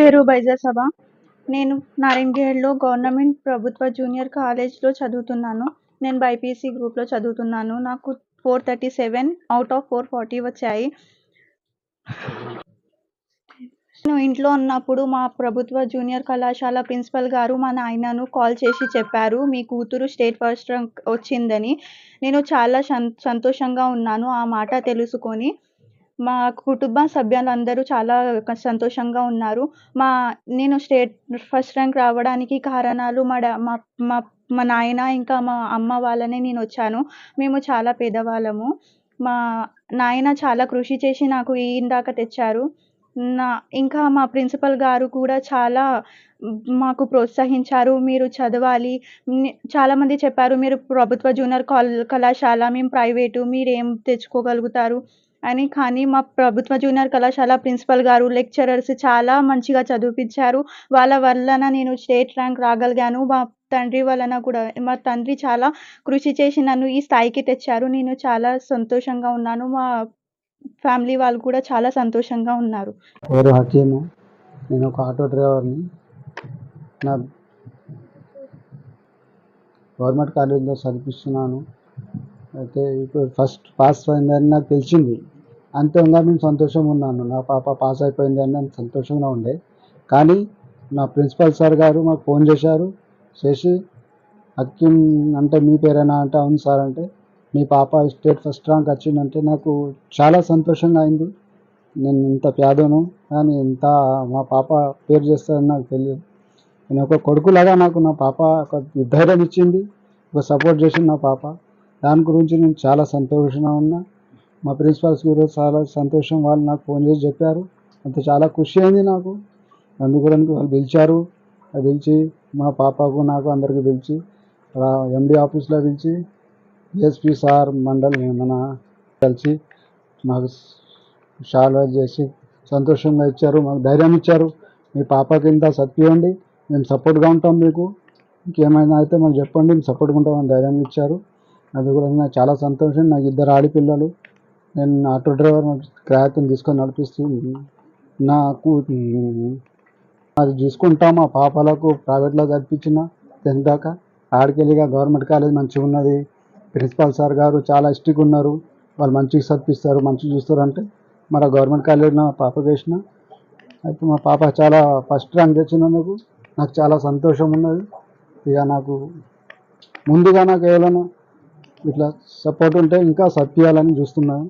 పేరు బైజా సభ. నేను నారాయణగేడ్లో గవర్నమెంట్ ప్రభుత్వ జూనియర్ కాలేజ్లో చదువుతున్నాను. నేను బైపీసీ గ్రూప్లో చదువుతున్నాను. నాకు four thirty seven out of four forty వచ్చాయి. నేను ఇంట్లో ఉన్నప్పుడు మా ప్రభుత్వ జూనియర్ కళాశాల ప్రిన్సిపల్ గారు మా నాయనను కాల్ చేసి చెప్పారు. మీ కూతురు స్టేట్ ఫస్ట్ ర్యాంక్ వచ్చిందని. నేను చాలా సంతోషంగా ఉన్నాను. ఆ మాట తెలుసుకొని మా కుటుంబ సభ్యులందరూ చాలా సంతోషంగా ఉన్నారు. మా నేను స్టేట్ ఫస్ట్ ర్యాంక్ రావడానికి కారణాలు మా డా మా మా మా నాయన ఇంకా మా అమ్మ వాళ్ళనే నేను వచ్చాను. మేము చాలా పేదవాళ్ళము. మా నాయన చాలా కృషి చేసి నాకు ఈ ఇందాక తెచ్చారు. నా ఇంకా మా ప్రిన్సిపల్ గారు కూడా చాలా మాకు ప్రోత్సహించారు. మీరు చదవాలి. చాలామంది చెప్పారు మీరు ప్రభుత్వ జూనియర్ కాల్ కళాశాల మేము ప్రైవేటు మీరు ఏం తెచ్చుకోగలుగుతారు? అని కానీ మా ప్రభుత్వ జూనియర్ కళాశాల ప్రిన్సిపల్ గారు లెక్చరర్స్ చాలా మంచిగా చదివిపించారు. వాళ్ళ వలన నేను స్టేట్ ర్యాంక్ రాగలిగాను. మా తండ్రి వలన కూడా మా తండ్రి చాలా కృషి చేసి నన్ను ఈ స్థాయికి తెచ్చారు. నేను చాలా సంతోషంగా ఉన్నాను. మా ఫ్యామిలీ వాళ్ళు కూడా చాలా సంతోషంగా ఉన్నారు. పేరు హకీము. నేను ఒక ఆటో డ్రైవర్ని. నా గవర్నమెంట్ కాలేజీలో చదివిస్తున్నాను అయితే ఇప్పుడు ఫస్ట్ పాస్ అయిందని నాకు తెలిసింది. అంతేగా నేను సంతోషంగా ఉన్నాను. నా పాప పాస్ అయిపోయింది అని నేను సంతోషంగా ఉండే. కానీ నా ప్రిన్సిపల్ సార్ గారు మాకు ఫోన్ చేశారు. చేసి హకీం అంటే మీ పేరేనా? అంటే అవును సార్. అంటే మీ పాప స్టేట్ ఫస్ట్ ర్యాంక్ వచ్చిందంటే నాకు చాలా సంతోషంగా అయింది. నేను ఇంత పేదను కానీ ఇంత మా పాప పేరు చేస్తారని నాకు తెలియదు. నేను ఒక కొడుకులాగా నాకు నా పాప ఒక ధైర్యం ఇచ్చింది ఒక సపోర్ట్ చేసింది నా పాప. దాని గురించి నేను చాలా సంతోషంగా ఉన్నా. మా ప్రిన్సిపాల్స్ కూడా చాలా సంతోషం. వాళ్ళు నాకు ఫోన్ చేసి చెప్పారు. అంత చాలా ఖుషి అయింది నాకు. అందుగురించి వాళ్ళు పిలిచారు. పిలిచి మా పాపకు నాకు అందరికీ పిలిచి ఎండి ఆఫీస్లో పిలిచి ఎస్పీ సార్ మండల్ మన కలిసి మాకు చాలా చేసి సంతోషంగా ఇచ్చారు. మాకు ధైర్యం ఇచ్చారు. మీ పాపకి ఇంత సత్పియండి మేము సపోర్ట్గా ఉంటాం మీకు. ఇంకేమైనా అయితే మాకు చెప్పండి. మేము సపోర్ట్గా ఉంటామని ధైర్యం ఇచ్చారు. అది కూడా నాకు చాలా సంతోషం. నాకు ఇద్దరు ఆడపిల్లలు. నేను ఆటో డ్రైవర్ క్రాయత్ని తీసుకొని నడిపిస్తూ నాకు అది చూసుకుంటాం మా పాపలకు ప్రైవేట్లో చదివించిన టెన్త్ దాకా. ఆడికెళ్ళిగా గవర్నమెంట్ కాలేజ్ మంచిగా ఉన్నది. ప్రిన్సిపాల్ సార్ గారు చాలా స్ట్రిక్ట్ ఉన్నారు. వాళ్ళు మంచిగా చదివిస్తారు మంచిగా చూస్తారు అంటే. మన గవర్నమెంట్ కాలేజ్ నా పాప వేసిన. అయితే మా పాప చాలా ఫస్ట్ ర్యాంక్ తెచ్చినందుకు నాకు చాలా సంతోషం ఉన్నది. ఇక నాకు ముందుగా నాకు ఏదైనా ఇట్లా సపోర్ట్ ఉంటే ఇంకా చదివించాలని చూస్తున్నాను